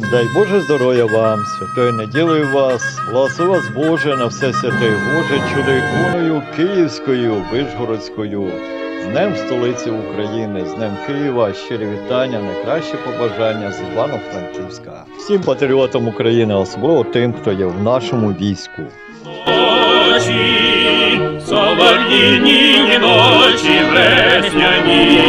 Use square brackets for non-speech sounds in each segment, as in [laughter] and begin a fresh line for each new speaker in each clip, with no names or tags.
Дай Боже здоров'я вам, святої неділею вас, благослови вас Боже на все святе Боже, чудо іконою Київською, Вишгородською, з Днем столиці України, з Днем Києва, щирі вітання, найкраще побажання з Івано-Франківська. Всім патріотам України, особливо тим, хто є в нашому війську.
Ночі, солов'їні ночі весняні,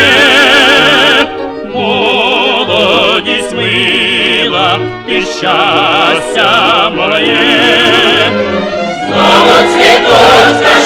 Дніпровська молодість мила і щастя моє.
Не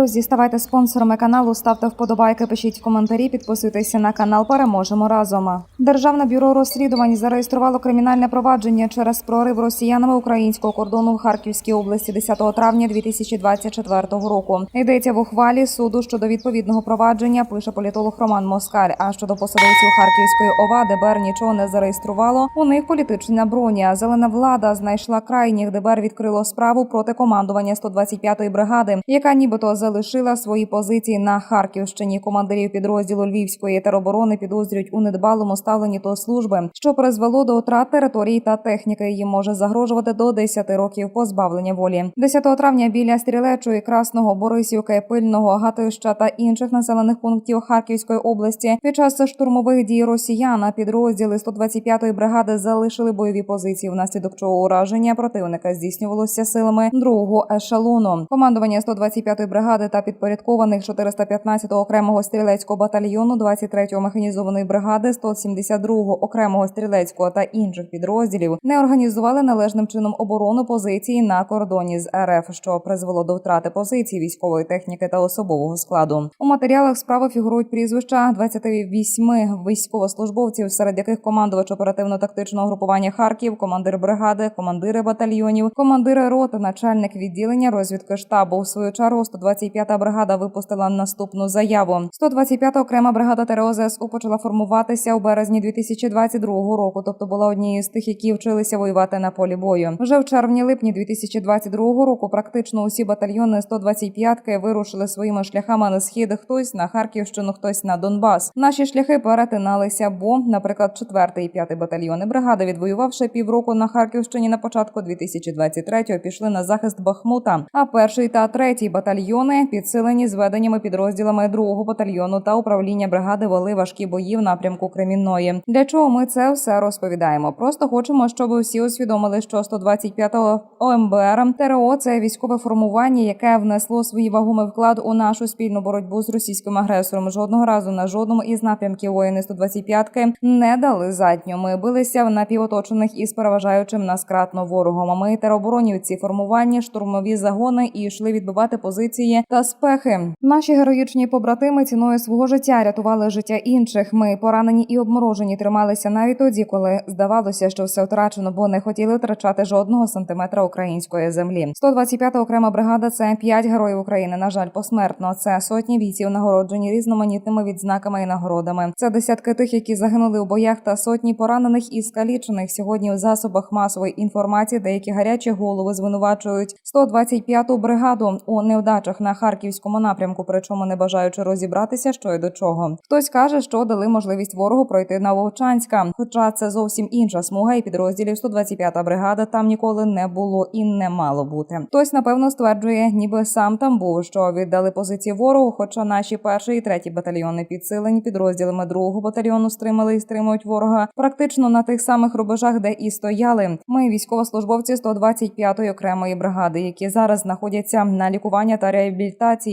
Друзі, ставайте спонсорами каналу, ставте вподобайки, пишіть коментарі, підписуйтеся на канал. Переможемо разом. Державне бюро розслідувань зареєструвало кримінальне провадження через прорив росіянами українського кордону в Харківській області 10 травня 2024 року. Йдеться в ухвалі суду щодо відповідного провадження. Пише політолог Роман Москаль. А щодо посадовців Харківської ОВА, ДБР нічого не зареєструвало. У них політична броня. Зелена влада знайшла крайніх. ДБР відкрило справу проти командування 125-ї бригади, яка нібито залишила свої позиції на Харківщині. Командирів підрозділу Львівської тероборони підозрюють у недбалому ставленні до служби, що призвело до втрат території та техніки. Їм може загрожувати до 10 років позбавлення волі. 10 травня біля стрілечої красного Борисівки, пильного Гатища та інших населених пунктів Харківської області під час штурмових дій росіян підрозділи 125-ї бригади залишили бойові позиції, внаслідок чого ураження противника здійснювалося силами другого ешелону. Командування 125-ї бригади та підпорядкованих 415-го окремого стрілецького батальйону 23-ї механізованої бригади 172-го окремого стрілецького та інших підрозділів не організували належним чином оборону позиції на кордоні з РФ, що призвело до втрати позицій військової техніки та особового складу. У матеріалах справи фігурують прізвища 28 військовослужбовців, серед яких командувач оперативно-тактичного групування Харків, командир бригади, командири батальйонів, командири роти, начальник відділення розвідки штабу. В свою чергу 125-та бригада випустила наступну заяву. 125-та окрема бригада ТРОЗСУ почала формуватися у березні 2022 року, тобто була однією з тих, які вчилися воювати на полі бою. Вже в червні-липні 2022 року практично усі батальйони 125-ки вирушили своїми шляхами на схід. Хтось на Харківщину, хтось на Донбас. Наші шляхи перетиналися, бо, наприклад, 4 і 5 батальйони бригади, відвоювавши півроку на Харківщині на початку 2023-го, пішли на захист Бахмута. А перший та третій батальйони підсилені зведеннями підрозділами 2-го батальйону та управління бригади вели важкі бої в напрямку Кремінної. Для чого ми це все розповідаємо? Просто хочемо, щоб усі усвідомили, що 125-го ОМБР ТРО це військове формування, яке внесло свій вагомий вклад у нашу спільну боротьбу з російським агресором. Жодного разу на жодному із напрямків воїни 125-ки не дали задню. Ми билися в напівоточених із переважаючим нас кратно ворогом. Ми тероборонівці, формування, штурмові загони і йшли відбивати позиції та спехи. Наші героїчні побратими ціною свого життя рятували життя інших. Ми поранені і обморожені трималися навіть тоді, коли здавалося, що все втрачено, бо не хотіли втрачати жодного сантиметра української землі. 125-та окрема бригада це п'ять героїв України. На жаль, посмертно. Це сотні бійців, нагороджені різноманітними відзнаками і нагородами. Це десятки тих, які загинули у боях, та сотні поранених і скалічених. Сьогодні в засобах масової інформації деякі гарячі голови звинувачують 125-ту бригаду у невдачах на харківському напрямку, причому не бажаючи розібратися, що й до чого. Хтось каже, що дали можливість ворогу пройти на Вовчанська, хоча це зовсім інша смуга і підрозділів 125-та бригада там ніколи не було і не мало бути. Хтось напевно стверджує, ніби сам там був, що віддали позиції ворогу. Хоча наші перший і третій батальйони підсилені підрозділами другого батальйону стримали і стримують ворога практично на тих самих рубежах, де і стояли. Ми військовослужбовці 125-ї окремої бригади, які зараз знаходяться на лікування та реабілітації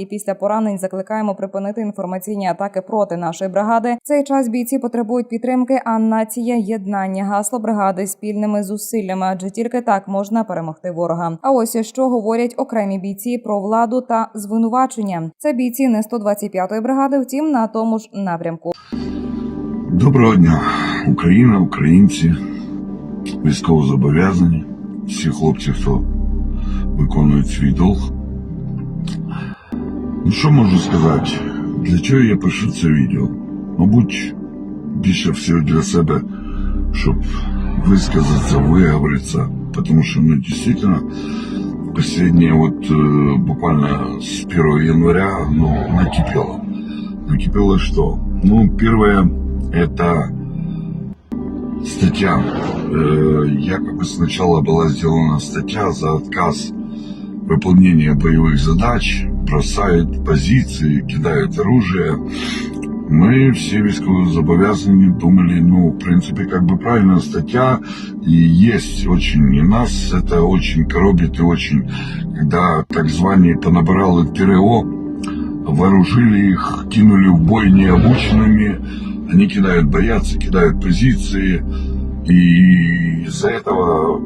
після поранень. Закликаємо припинити інформаційні атаки проти нашої бригади. Цей час бійці потребують підтримки, а нація єднання гасло бригади спільними зусиллями, адже тільки так можна перемогти ворога. А ось що говорять окремі бійці про владу та звинувачення. Це бійці не 125-ї бригади, втім на тому ж напрямку.
Доброго дня, Україна, українці, військовозобов'язані, всі хлопці, хто виконують свій долг. Ну що можу сказати? Для чого я пишу це відео? Мабуть, більше всього для себе, щоб висказатися, виговоритися, тому що ну, дійсно последнее вот э, буквально с 1 января ну, накипело. Накипело что? Ну, первое, это статья. Э, якобы сначала была сделана статья за отказ выполнения боевых задач, бросают позиции, кидают оружие. Мы все військовозобов'язані думали, ну, в принципе, как бы правильная статья, и есть очень, и нас это очень коробит, и очень, когда так званые понабирали ТРО, вооружили их, кинули в бой необученными, они кидают, боятся, кидают позиции, и из-за этого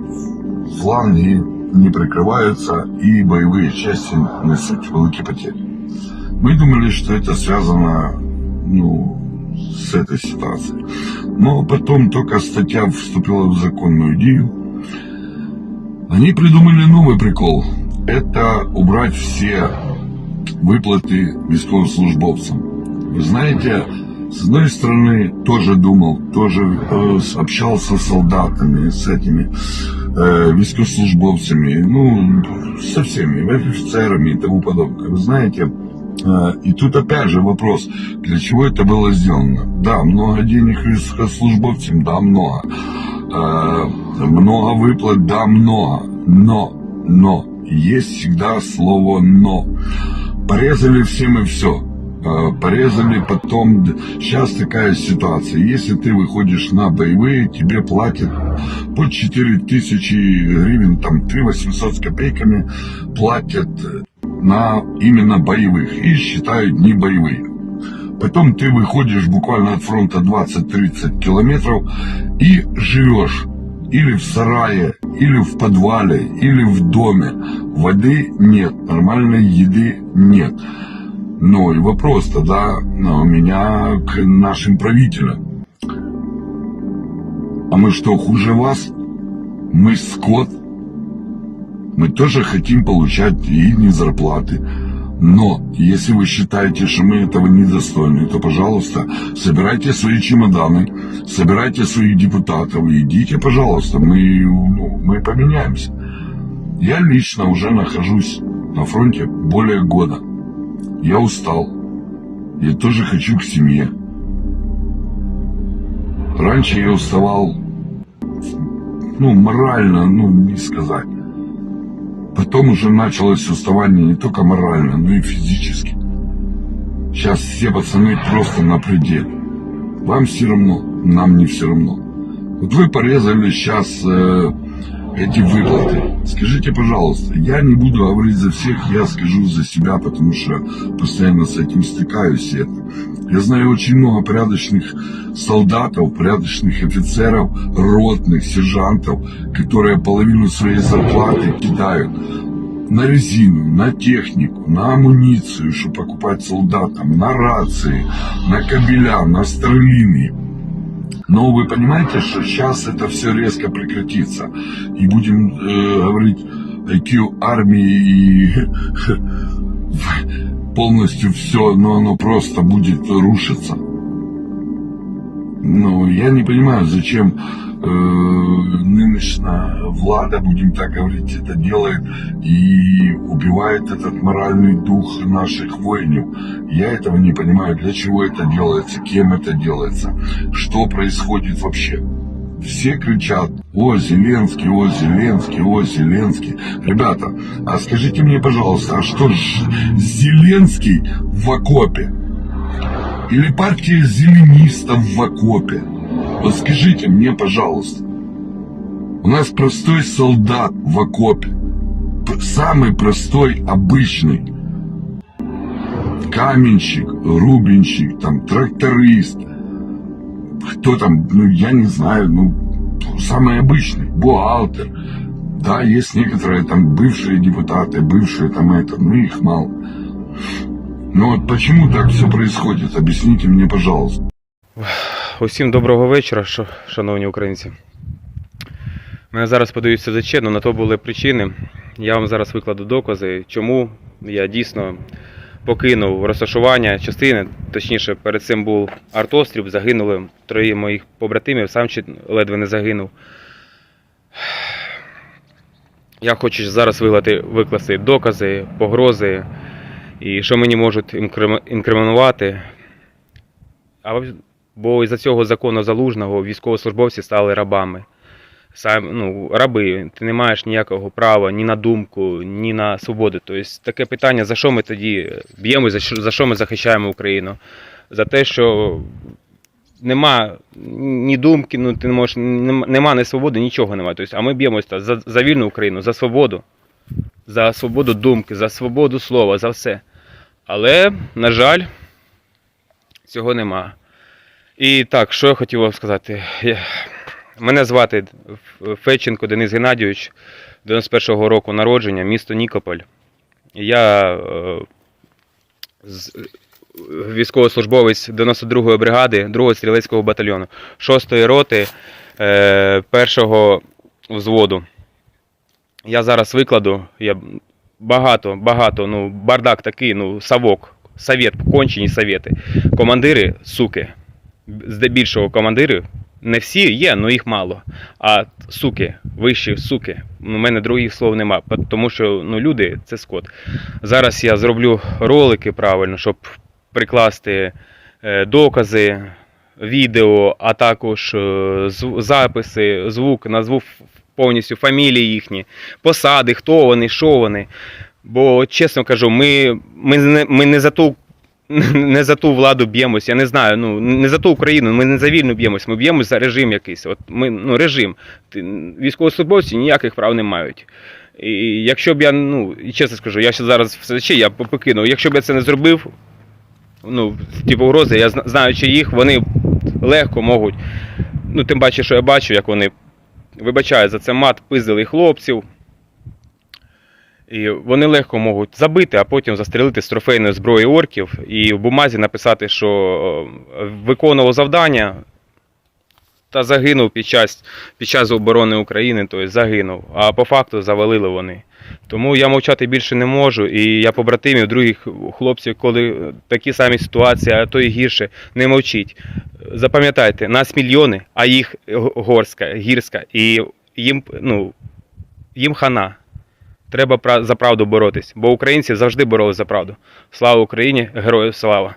фланги не прикрываются, и боевые части несут великие потери. Мы думали, что это связано ну, с этой ситуацией. Но потом только статья вступила в законную идею. Они придумали новый прикол. Это убрать все выплаты військовослужбовцам. Вы знаете, с одной стороны, тоже думал, тоже э, общался с солдатами, с этими э, військовослужбовцами, ну, со всеми, офицерами и тому подобное. Вы знаете, э, и тут опять же вопрос, для чего это было сделано? Да, много денег військовослужбовцам, да, много. Э, много выплат, да, много. Но, но, есть всегда слово «но». Порезали всем и все. Порезали потом. Сейчас такая ситуация. Если ты выходишь на боевые, тебе платят по 4 тысячи гривен, там 3 800 с копейками платят на именно боевых и считают не боевые. Потом ты выходишь буквально от фронта 20-30 километров и живешь или в сарае, или в подвале, или в доме. Воды нет, нормальной еды нет. Ну и вопрос тогда у меня к нашим правителям. А мы что, хуже вас? Мы скот? Мы тоже хотим получать и не зарплаты. Но если вы считаете, что мы этого недостойны, то, пожалуйста, собирайте свои чемоданы, собирайте своих депутатов и идите, пожалуйста, мы, ну, мы поменяемся. Я лично уже нахожусь на фронте более года. Я устал. Я тоже хочу к семье. Раньше я уставал, ну, морально, ну, не сказать. Потом уже началось уставание не только морально, но и физически. Сейчас все пацаны просто на пределе. Вам все равно, нам не все равно. Вот вы порезали сейчас э, эти выплаты. Скажите, пожалуйста, я не буду говорить за всех, я скажу за себя, потому что постоянно с этим стыкаюсь. это. Я знаю очень много порядочных солдатов, порядочных офицеров, ротных, сержантов, которые половину своей зарплаты кидают на резину, на технику, на амуницию, чтобы покупать солдатам, на рации, на кабеля, на стрелины. Но вы понимаете, что сейчас это все резко прекратится. И будем э, говорить IQ армии и [laughs] полностью все, но оно просто будет рушиться. Ну, я не понимаю, зачем э, нынешняя влада, будем так говорить, это делает и убивает этот моральный дух наших воинов. Я этого не понимаю, для чего это делается, кем это делается, что происходит вообще. Все кричат, о, Зеленский, о, Зеленский, о, Зеленский. Ребята, а скажите мне, пожалуйста, а что ж Зеленский в окопе? Или партия зеленистов в окопе? Вот скажите мне, пожалуйста. У нас простой солдат в окопе. Самый простой, обычный. Каменщик, рубенщик, там, тракторист. Кто там, ну, я не знаю, ну, самый обычный, бухгалтер. Да, есть некоторые там бывшие депутаты, бывшие там это, ну, их мало. Но вот почему так все происходит? Объясните мне, пожалуйста.
Усім доброго вечора, шановні українці. Мене зараз подають СЗЧ, але на то були причини. Я вам зараз викладу докази, чому я дійсно покинув розташування частини. Точніше, перед цим був артобстріл, загинули троє моїх побратимів, сам ледве не загинув. Я хочу зараз викласти докази, погрози і що мені можуть інкрим- інкримінувати. Бо із-за цього закону залужного військовослужбовці стали рабами. Сам, ну, раби, ти не маєш ніякого права ні на думку, ні на свободу. Тобто таке питання, за що ми тоді б'ємося, за що, за що ми захищаємо Україну? За те, що нема ні думки, ну ти не можеш, нема ні свободи, нічого немає. Тобто, а ми б'ємося за, за вільну Україну, за свободу, за свободу думки, за свободу слова, за все. Але, на жаль, цього нема. І так, що я хотів вам сказати. Мене звати Ф- Федченко Денис Геннадійович, 91-го року народження, місто Нікополь. Я е, військовослужбовець 92-ї бригади 2-го стрілецького батальйону, 6-ї роти е, 1-го взводу. Я зараз викладу. Я багато, багато, ну, бардак такий, ну, совок, совет, кончені совєти. Командири, суки здебільшого командири, не всі є, але їх мало. А суки, вищі суки. У мене других слов нема, тому що ну, люди це скот. Зараз я зроблю ролики правильно, щоб прикласти е, докази, відео, а також е, записи, звук, назву повністю фамілії їхні, посади, хто вони, що вони. Бо, чесно кажу, ми, ми, не, ми не за ту [laughs] не за ту владу б'ємось, я не знаю. Ну не за ту Україну, ми не за вільну б'ємось, ми б'ємось за режим якийсь. От ми ну режим. Військовослужбовці ніяких прав не мають. І якщо б я, ну і чесно скажу, я ще зараз в СЗЧ, я покинув. Якщо б я це не зробив, ну ті погрози, я зна- знаючи їх, вони легко можуть. Ну, тим паче, що я бачу, як вони вибачаю за це мат, пиздили хлопців. І вони легко можуть забити, а потім застрелити з трофейної зброї орків і в бумазі написати, що е, виконував завдання та загинув під час, під час оборони України, тобто загинув. А по факту завалили вони. Тому я мовчати більше не можу. І я побратимів, других хлопців, коли такі самі ситуації, а то і гірше, не мовчіть. Запам'ятайте, нас мільйони, а їх горська, гірська, і їм, ну, їм хана. Треба за правду боротись, бо українці завжди боролись за правду. Слава Україні! Героям слава!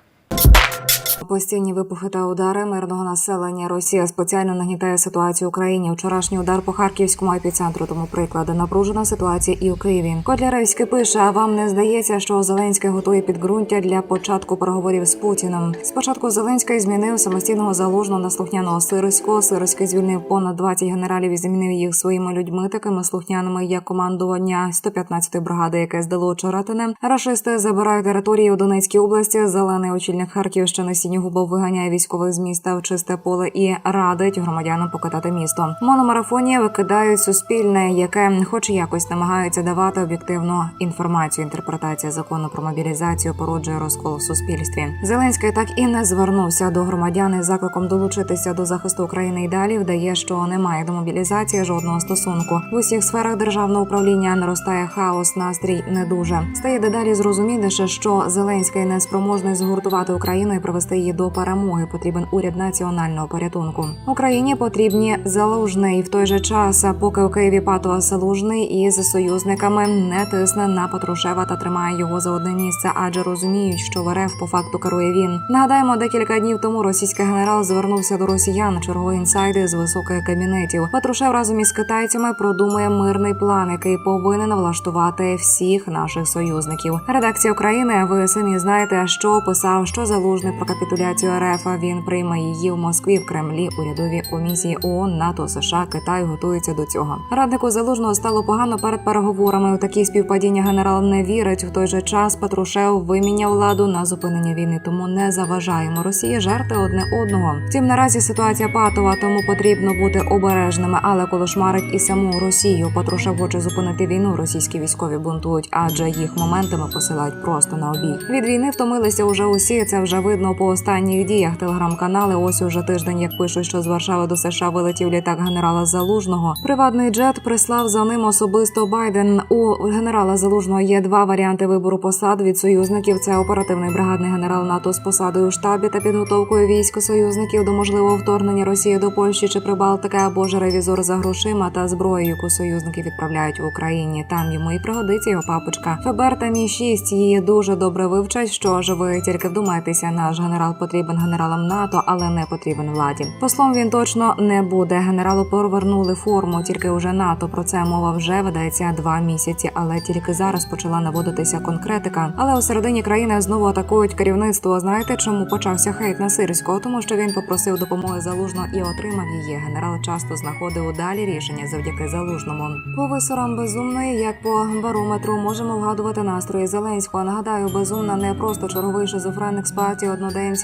Постійні вибухи та удари мирного населення. Росія спеціально нагнітає ситуацію в Україні. Вчорашній удар по харківському епіцентру. Тому приклади напружена ситуація і у Києві. Котляревський пише: а вам не здається, що Зеленський готує підґрунтя для початку переговорів з Путіним? Спочатку Зеленський змінив самостійного залужного на слухняного Сирського. Сирський звільнив понад 20 генералів і змінив їх своїми людьми, такими слухняними, як командування 115-ї бригади, яке здало Чоратине. Рашисти забирають території у Донецькій області. Зелений очільник Харківщини Сінігубов виганяє військових з міста в чисте поле і радить громадянам покидати місто. Мономарафоні викидають суспільне, яке, хоч якось, намагаються давати об'єктивну інформацію. Інтерпретація закону про мобілізацію породжує розкол в суспільстві. Зеленський так і не звернувся до громадян із закликом долучитися до захисту України і далі вдає, що немає до мобілізації жодного стосунку. В усіх сферах державного управління наростає хаос, настрій не дуже. Стає дедалі зрозуміліше, що Зеленський не спроможний згуртувати Україну і привести її до перемоги. Потрібен уряд національного порятунку. Україні потрібні залужний в той же час, поки у Києві патова залужний із союзниками не тисне на Патрушева та тримає його за одне місце, адже розуміють, що в РФ по факту керує він. Нагадаємо, декілька днів тому російський генерал звернувся до росіян. Черговий інсайди з високих кабінетів. Патрушев разом із китайцями продумує мирний план, який повинен влаштувати всіх наших союзників. Редакція України. Ви самі знаєте, що писав, що залужний про капітуляцію РФ. Він прийме її в Москві в Кремлі. Урядові комісії ООН, НАТО, США, Китай готуються до цього. Раднику залужного стало погано перед переговорами. У такі співпадіння генерал не вірить. В той же час Патрушев виміняв владу на зупинення війни. Тому не заважаємо Росії жерти одне одного. Втім, наразі ситуація патова, тому потрібно бути обережними, але колошмарить і саму Росію. Патрушев хоче зупинити війну. Російські військові бунтують, адже їх моментами посилають просто на обій. Від війни втомилися уже усі. Це вже видно по останніх діях. Телеграм-канали ось уже тиждень, як пишуть, що з Варшави до США вилетів літак генерала Залужного. Приватний джет прислав за ним особисто Байден. У генерала Залужного є два варіанти вибору посад від союзників. Це оперативний бригадний генерал НАТО з посадою у штабі та підготовкою військ союзників до можливого вторгнення Росії до Польщі чи Прибалтики, або ж ревізор за грошима та зброєю, яку союзники відправляють в Україні. Там йому і пригодиться його папочка. ФБР та Мі 6 її дуже добре вивчать. Що ж ви тільки вдумайтеся, наш генерал потрібен генералам НАТО, але не потрібен владі. Послом він точно не буде. Генералу повернули форму, тільки уже НАТО. Про це мова вже ведеться два місяці, але тільки зараз почала наводитися конкретика. Але у середині країни знову атакують керівництво. Знаєте, чому почався хейт на Сирського? Тому що він попросив допомоги залужно і отримав її. Генерал часто знаходив удалі рішення завдяки залужному. По висорам безумної, як по барометру, можемо вгадувати настрої Зеленського. Нагадаю, безумна не просто черговий шизофреник з партії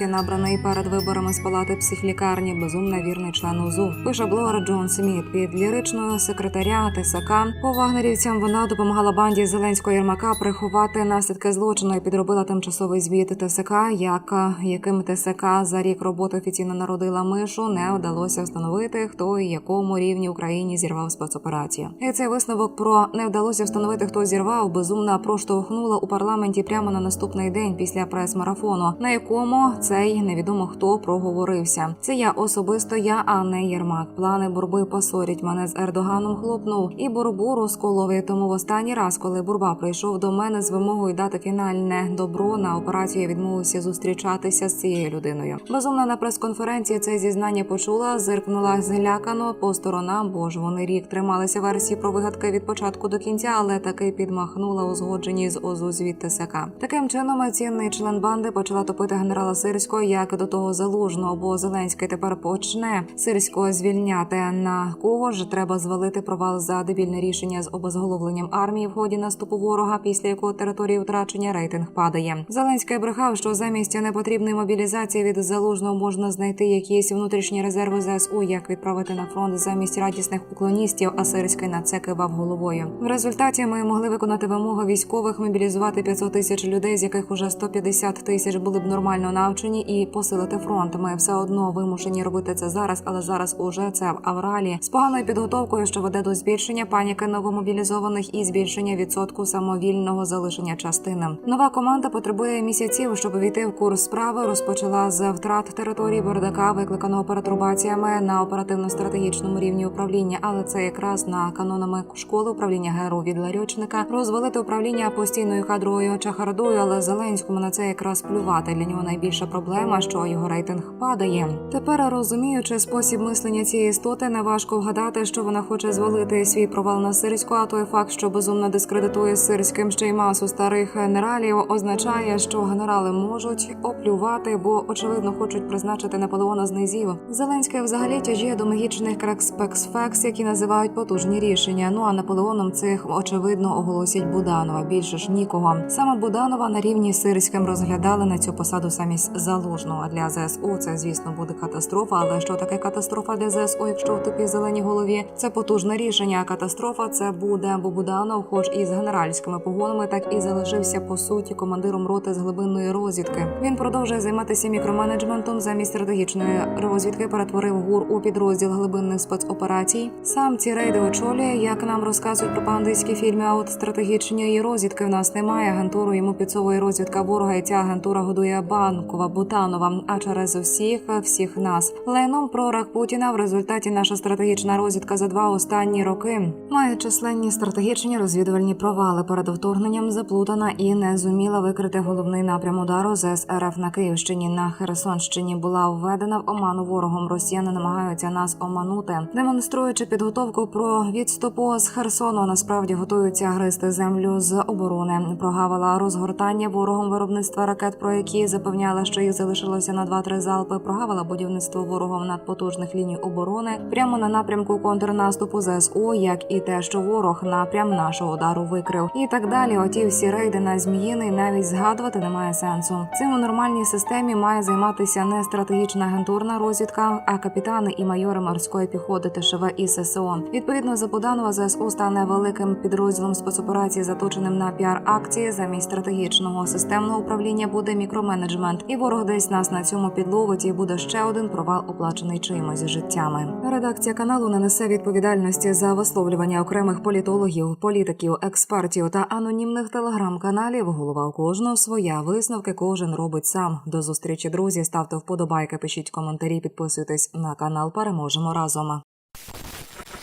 одноденці, набраний перед виборами з палати психлікарні. Безумна вірний член УЗУ. Пише блогер Джон Сміт під ліричною секретаря ТСК. По вагнерівцям вона допомагала банді Зеленського Єрмака приховати наслідки злочину і підробила тимчасовий звіт ТСК, як яким ТСК за рік роботи офіційно народила мишу, не вдалося встановити, хто і якому рівні Україні зірвав спецоперацію. І цей висновок про не вдалося встановити, хто зірвав, безумно проштовхнула у парламенті прямо на наступний день після прес-марафону, на якому цей невідомо хто проговорився. Це я особисто я, а не Єрмак. Плани борби посорять мене з Ердоганом. Хлопнув і борбу розколов. І Тому в останній раз, коли Бурба прийшов до мене з вимогою дати фінальне добро на операцію, я відмовився зустрічатися з цією людиною. Безумно на прес-конференції це зізнання почула, зиркнула злякано по сторонам, бо ж вони рік трималися версії про вигадки від початку до кінця, але таки підмахнула узгоджені з ОЗУ звід ТСК. Таким чином, цінний член банди почала топити генерала Сирського як до того залужного, бо Зеленський тепер почне Сирського звільняти. На кого ж треба звалити провал за дебільне рішення з обезголовленням армії в ході наступу ворога, після якого території втрачення рейтинг падає. Зеленський брехав, що замість непотрібної мобілізації від залужного можна знайти якісь внутрішні резерви ЗСУ, як відправити на фронт замість радісних уклоністів. А Сирський на це кивав головою. В результаті ми могли виконати вимоги військових мобілізувати 500 тисяч людей, з яких уже 150 тисяч були б нормально навчені, і посилити фронт. Ми все одно вимушені робити це зараз, але зараз уже це в авралі з поганою підготовкою, що веде до збільшення паніки новомобілізованих і збільшення відсотку самовільного залишення частини. Нова команда потребує місяців, щоб війти в курс справи. Розпочала з втрат території Бардака, викликаного перетрубаціями на оперативно-стратегічному рівні управління, але це якраз на канонами школи управління ГРУ від Ларьочника розвалити управління постійною кадровою чахардою, але Зеленському на це якраз плювати. Для нього найбільша проблема, що його рейтинг падає. Тепер розуміючи спосіб мислення цієї істоти, неважко вгадати, що вона хоче звалити свій провал на сирську, а той факт, що безумно дискредитує сирським ще й масу старих генералів, означає, що генерали можуть оплювати, бо очевидно хочуть призначити Наполеона з низів. Зеленський взагалі тяжіє до магічних крекспексфекс, які називають потужні рішення. Ну а Наполеоном цих очевидно оголосять Буданова. Більше ж нікого. Саме Буданова на рівні сирським розглядали на цю посаду самість залужного. Для ЗСУ це звісно буде катастрофа. Але що таке катастрофа для ЗСУ, якщо в тупій зеленій голові? Це потужне рішення. Катастрофа це буде, бо Буданов, хоч і з генеральськими погонами, так і залишився по суті командиром роти з глибинної розвідки. Він продовжує займатися мікроменеджментом замість стратегічної розвідки. Перетворив гур у підрозділ глибинних спецоперацій. Сам ці рейди очолює, як нам розказують пропагандистські фільми. А от стратегічної розвідки в нас немає. Агентуру йому підсовує розвідка ворога, і ця агентура годує банкова Бутанова. А через всіх всіх нас лайном прорах Путіна в результаті наша стратегічна розвідка за два останні роки має численні стратегічні розвідувальні провали перед вторгненням заплутана і не зуміла викрити головний напрям удару ЗС РФ на Київщині. На Херсонщині була введена в оману ворогом. Росіяни намагаються нас оманути, демонструючи підготовку про відступу з Херсону. Насправді готуються гризти землю з оборони. Прогавила розгортання ворогом виробництва ракет, про які запевняли, що їх залишилося на 2-3 залпи. Прогавила будівництво ворогом надпотужних ліній оборони прямо на напрямку контрнаступу ЗСУ, як і те, що ворог напрям нашого удару викрив, і так далі. Оті всі рейди на зміїний навіть згадувати немає сенсу. Цим у нормальній системі має займатися не стратегічна агентурна розвідка, а капітани і майори морської піхоти ТШВ і ССО. Відповідно, за Буданова ЗСУ стане великим підрозділом спецоперації, заточеним на піар-акції. Замість стратегічного системного управління буде мікроменеджмент, і ворог десь нас на цьому підловить і буде ще один провал, оплачений чиїмось життями. Редакція каналу не несе відповідальності за висловлювання окремих політологів, політиків, експертів та анонімних телеграм-каналів. Голова у кожного своя висновки кожен робить сам. До зустрічі, друзі. Ставте вподобайки, пишіть коментарі, підписуйтесь на канал. Переможемо разом.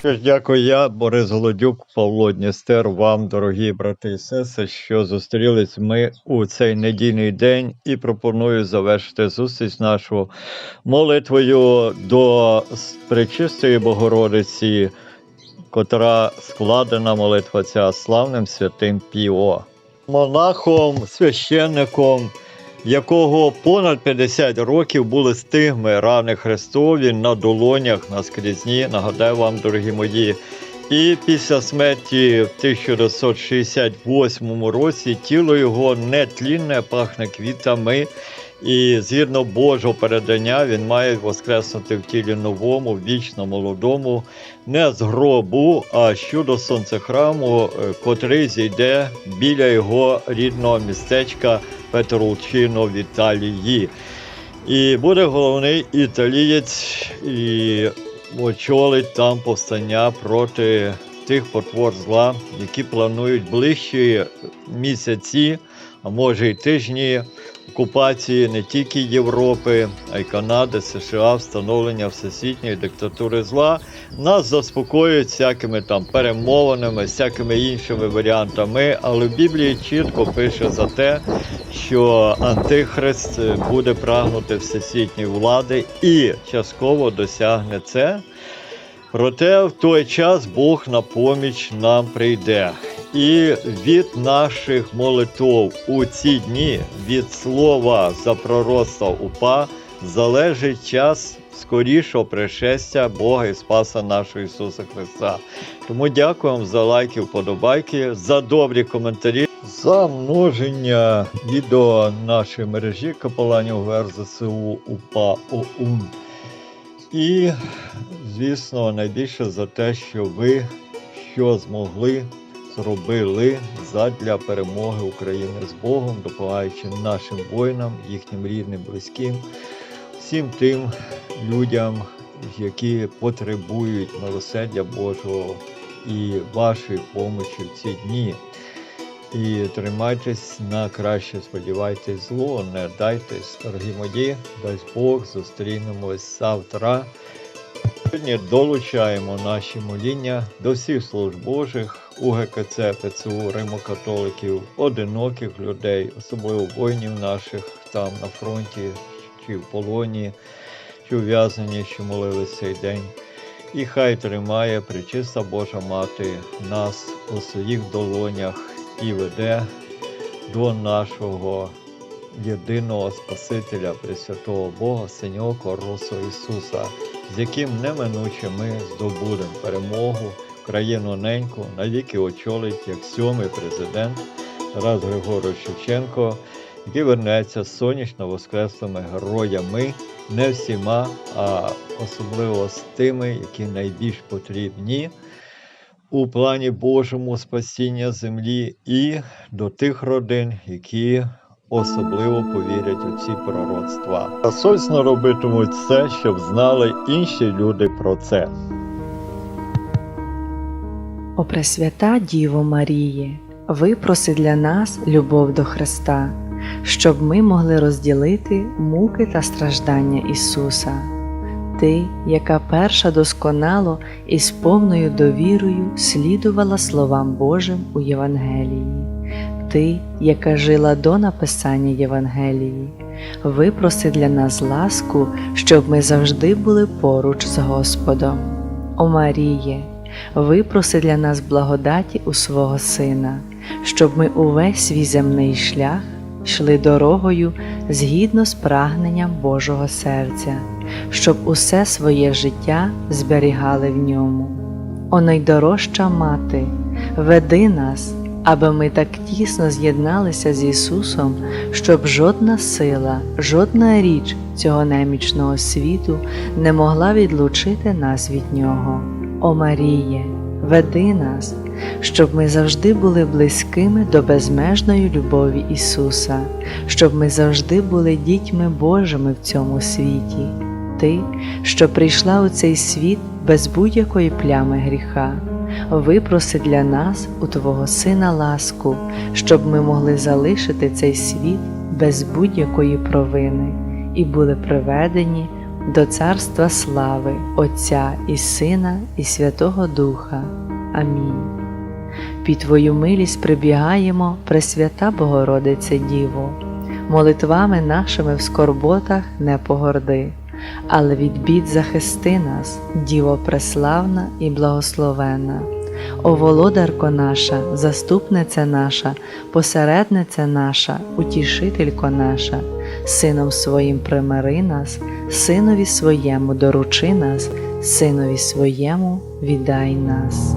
Дякую я, Борис Голодюк, Павло Дністер, вам, дорогі брати і сестри, що зустрілись ми у цей недільний день і пропоную завершити зустріч нашу молитвою до Пречистої Богородиці, котра складена молитва ця славним святим Піо. Монахом, священником, якого понад 50 років були стигми рани Христові на долонях на скрізні. Нагадаю вам, дорогі мої. І після смерті в 1968 році тіло його нетлінне пахне квітами. І згідно Божого передання, він має воскреснути в тілі новому, вічно молодому, не з гробу, а щодо сонцехраму, е, котрий зійде біля його рідного містечка Петролчино в Італії. І буде головний італієць і очолить там повстання проти тих потвор зла, які планують ближчі місяці, а може й тижні окупації не тільки Європи, а й Канади, США, встановлення всесвітньої диктатури зла. Нас заспокоюють всякими там перемовинами, всякими іншими варіантами, але в Біблії чітко пише за те, що Антихрист буде прагнути всесвітньої влади і частково досягне це. Проте в той час Бог на поміч нам прийде. І від наших молитв у ці дні, від слова за пророцтва УПА, залежить час скорішого пришестя Бога і Спаса нашого Ісуса Христа. Тому дякую вам за лайки, вподобайки, за добрі коментарі, за множення відео нашої мережі капеланів ГРЗСУ УПА ОУН. І, звісно, найбільше за те, що ви що змогли, зробили задля перемоги України з Богом, допомагаючи нашим воїнам, їхнім рідним, близьким, всім тим людям, які потребують милосердя Божого і вашої помочі в ці дні. І тримайтесь на краще, сподівайтесь зло, не дайтесь, дорогі мої, дай Бог, зустрінемось завтра. Сьогодні долучаємо наші моління до всіх служб Божих, УГКЦ, ПЦУ, римокатоликів, одиноких людей, особливо воїнів наших там на фронті, чи в полоні, чи ув'язнені, що молились цей день. І хай тримає пречиста Божа Мати нас у своїх долонях і веде до нашого єдиного Спасителя, Пресвятого Бога, Синього Росу Ісуса, з яким неминуче ми здобудемо перемогу, країну неньку, навіки очолить як сьомий президент Тарас Григорович Шевченко, який вернеться з сонячно воскреслими героями, не всіма, а особливо з тими, які найбільш потрібні у плані Божому спасіння землі, і до тих родин, які особливо повірять у ці пророцтва. А сольсно робитимуть все, щоб знали інші люди про це.
О Пресвята Діво Маріє, випроси для нас любов до Христа, щоб ми могли розділити муки та страждання Ісуса. Ти, яка перша досконало і з повною довірою слідувала словам Божим у Євангелії, Ти, яка жила до написання Євангелії, випроси для нас ласку, щоб ми завжди були поруч з Господом. О Маріє, випроси для нас благодаті у свого Сина, щоб ми увесь свій земний шлях йшли дорогою згідно з прагненням Божого серця, щоб усе своє життя зберігали в ньому. О найдорожча мати, веди нас, аби ми так тісно з'єдналися з Ісусом, щоб жодна сила, жодна річ цього немічного світу не могла відлучити нас від Нього. О Маріє, веди нас, щоб ми завжди були близькими до безмежної любові Ісуса, щоб ми завжди були дітьми Божими в цьому світі. Ти, що прийшла у цей світ без будь-якої плями гріха, випроси для нас у Твого Сина ласку, щоб ми могли залишити цей світ без будь-якої провини і були приведені до царства слави Отця і Сина і Святого Духа. Амінь. Під Твою милість прибігаємо, Пресвята Богородице Діво, молитвами нашими в скорботах не погорди, але від бід захисти нас, Діво преславна і благословена. О володарко наша, заступниця наша, посередниця наша, утішителько наша, Сином своїм примири нас, Синові своєму доручи нас, Синові своєму віддай нас.